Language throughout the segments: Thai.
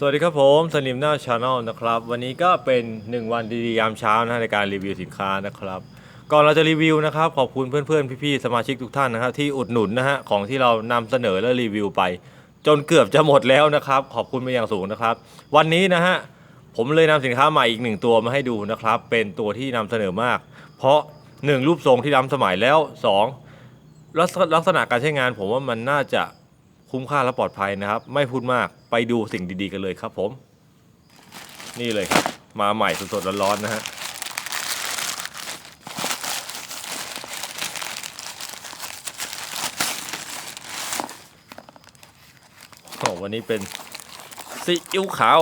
สวัสดีครับผมสนิมหน้าชาแนลนะครับ วันนี้ก็เป็น 1 วันดีๆยามเช้านะในการรีวิวสินค้านะครับ ก่อนเราจะรีวิวนะครับ ขอบคุณเพื่อนๆ พี่ๆ สมาชิกทุกท่านนะครับ ที่อุดหนุนนะฮะของที่เรานำเสนอและรีวิวไป จนเกือบจะหมดแล้วนะครับ ขอบคุณไปอย่างสูงนะครับ วันนี้นะฮะผมเลยนำสินค้าใหม่อีกหนึ่งตัวมาให้ดูนะครับ เป็นตัวที่นำเสนอมาก เพราะ 1 รูปทรงที่ล้ำสมัยแล้ว 2 ลักษณะการใช้งาน ผมว่ามันน่าจะคุ้มค่าและปลอดภัยนะครับ ไม่พูดมาก ไปดูสิ่งดีๆกันเลยครับผม นี่เลยครับ มาใหม่สดๆร้อนๆนะฮะโอ้วันนี้เป็นซีอิ๊วขาว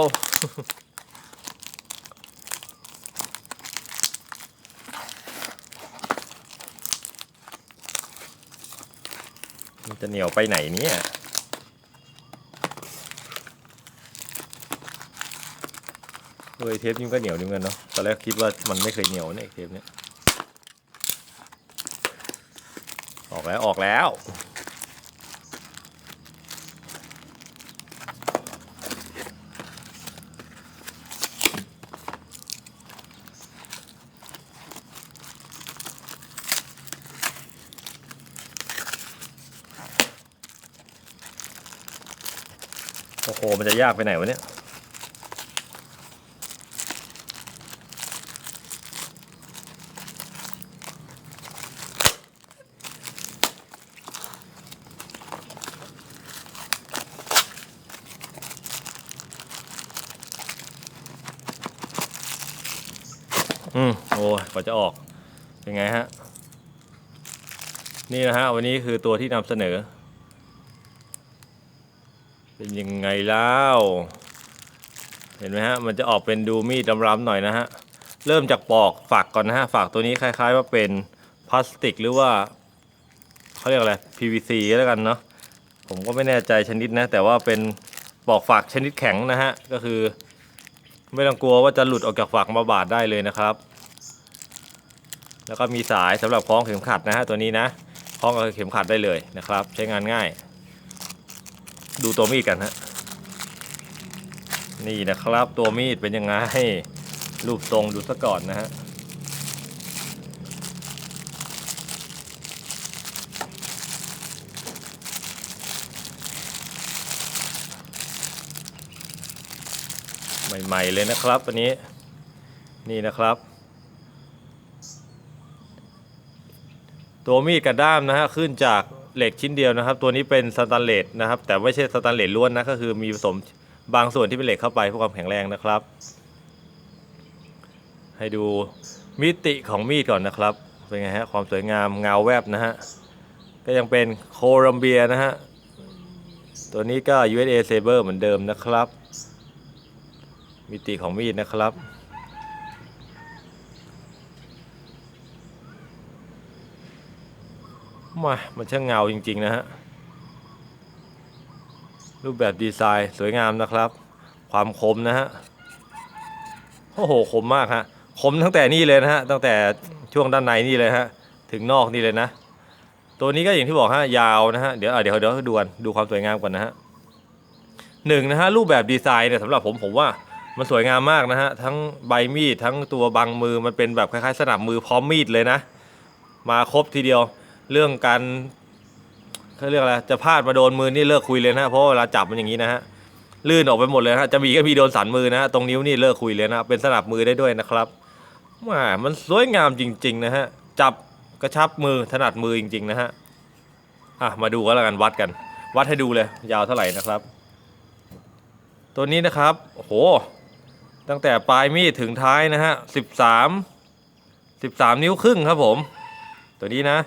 มันจะเหนียวไปไหนเนี่ย เฮ้ยเทปนี้ก็เหนียวนี่เหมือนกันเนาะตอนแรกคิดว่ามันไม่เคยเหนียวเนี่ยเทปเนี้ยออกแล้วออกแล้ว โอ้โห มันจะยากไปไหนวะเนี่ย อืมโอ้กว่าจะออก เป็นไงฮะ นี่นะฮะ วันนี้คือตัวที่นำเสนอ เป็นยังไงแล้วเห็นไหมฮะ มันจะออกเป็นดูมีดรำๆหน่อยนะฮะ เริ่มจากปอกฝักก่อนนะฮะฝักตัวนี้คล้าย ๆ ว่าเป็นพลาสติกหรือว่าเขาเรียกอะไร PVC ก็แล้วกันเนาะ ผมก็ไม่แน่ใจชนิดนะ แต่ว่าเป็นปอกฝักชนิดแข็งนะฮะ ก็คือ ไม่ต้องกลัวว่าจะหลุดออกจากฝักมาบาดได้เลยนะครับ แล้วก็มีสายสำหรับคล้องเข็มขัดนะฮะตัวนี้นะคล้องกับเข็มขัดได้เลยนะครับ ใช้งานง่าย ดูตัวมีดกันฮะนี่นะครับตัวมีดเป็นยังไงรูปทรงดูซะก่อนนะฮะ ใหม่ ๆ เลยนะครับอันนี้นี่นะครับ ตัวมีดกระด้ามนะฮะขึ้นจากเหล็กชิ้นเดียวนะครับ ตัวนี้เป็นสแตนเลสนะครับ แต่ไม่ใช่สแตนเลสล้วนนะก็คือมีผสมบางส่วนที่เป็นเหล็กเข้าไปเพื่อความแข็งแรงนะครับ ให้ดูมิติของมีดก่อนนะครับเป็นไงฮะความสวยงามเงาแวบนะฮะก็ยังเป็นโคลัมเบียนะฮะตัวนี้ก็ USA Saber เหมือนเดิมนะครับ มิติของมีดนะครับ มามันช่างเงาจริง ๆ นะฮะ รูปแบบดีไซน์สวยงามนะครับ ความคมนะฮะ โอ้โห คมมากฮะ คมตั้งแต่นี่เลยนะฮะ ตั้งแต่ช่วงด้านในนี่เลยฮะ ถึงนอกนี่เลยนะ ตัวนี้ก็อย่างที่บอกฮะ ยาวนะฮะ เดี๋ยวเดี๋ยวเดี๋ยวดูกันดูความสวยงามก่อนนะฮะหนึ่งนะฮะรูปแบบดีไซน์เนี่ยสำหรับผมผมว่า มันสวยงามมากนะฮะ ทั้งใบมีดทั้งตัวบังมือมันเป็นแบบคล้ายๆสนับมือพร้อมมีดเลยนะ มาครบทีเดียวเรื่องการเขาเรียกอะไรจะพลาดมาโดนมือนี่เลิกคุยเลยนะเพราะเวลาจับมันอย่างนี้นะฮะลื่นออกไปหมดเลยนะจะมีก็มีโดนสันมือนะตรงนิ้วนี่เลิกคุยเลยนะเป็นสนับมือได้ด้วยนะครับมามันสวยงามจริง ๆ นะฮะจับกระชับมือถนัดมือจริง ๆ นะฮะอะมาดูกันแล้วกันวัดกัน วัดให้ดูเลย ยาวเท่าไหร่นะครับ ตัวนี้นะครับโอ้โห ตั้งแต่ปลายมีดถึงท้ายนะฮะสิบสามสิบสามนิ้วครึ่งครับผม ตัวนี้นะ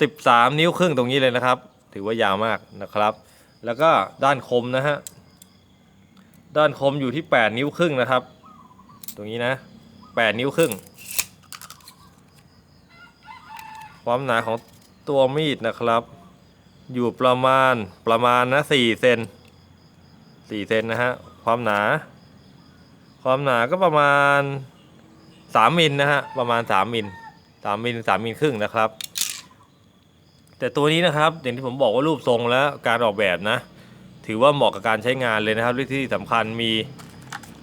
13นิ้วครึ่งตรงนี้เลยนะครับ ถือว่ายาวมากนะครับ แล้วก็ด้านคมนะฮะด้านคมอยู่ที่8นิ้วครึ่งนะครับ ตรงนี้นะ8นิ้วครึ่ง ความหนาของตัวมีดนะครับ อยู่ประมาณประมาณนะ4เซน4เซนนะฮะความหนา ความหนาก็ประมาณ3มิลนะฮะประมาณ3มิล3มิล3มิลครึ่งนะครับ แต่ตัวนี้นะครับอย่างที่ผมบอกว่ารูปทรงและการออกแบบนะ ถือว่าเหมาะกับการใช้งานเลยนะครับที่สำคัญมี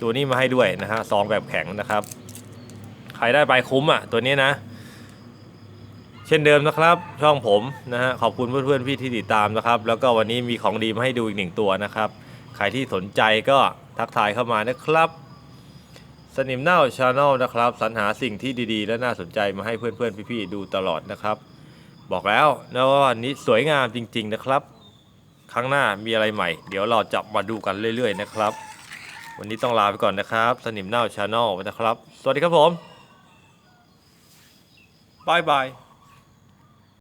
ตัวนี้มาให้ด้วยนะฮะซองแบบแข็งนะครับ ใครได้ไปคุ้มอะตัวนี้นะ เช่นเดิมนะครับ ช่องผมนะฮะขอบคุณเพื่อนๆพี่ที่ติดตามนะครับ แล้วก็วันนี้มีของดีมาให้ดูอีกหนึ่งตัวนะครับ ใครที่สนใจก็ทักทายเข้ามานะครับ สนิมเน่าชาแนลนะครับสรรหาสิ่งที่ดีๆ และน่าสนใจมาให้เพื่อนๆ พี่ๆ ดูตลอดนะครับ บอกแล้วนะว่าวันนี้สวยงามจริง ๆนะครับ ครั้งหน้ามีอะไรใหม่ เดี๋ยวเราจะมาดูกันเรื่อย ๆ นะครับ วันนี้ต้องลาไปก่อนนะครับ สนิมเน่าชาแนลนะครับ สวัสดีครับผมบายบาย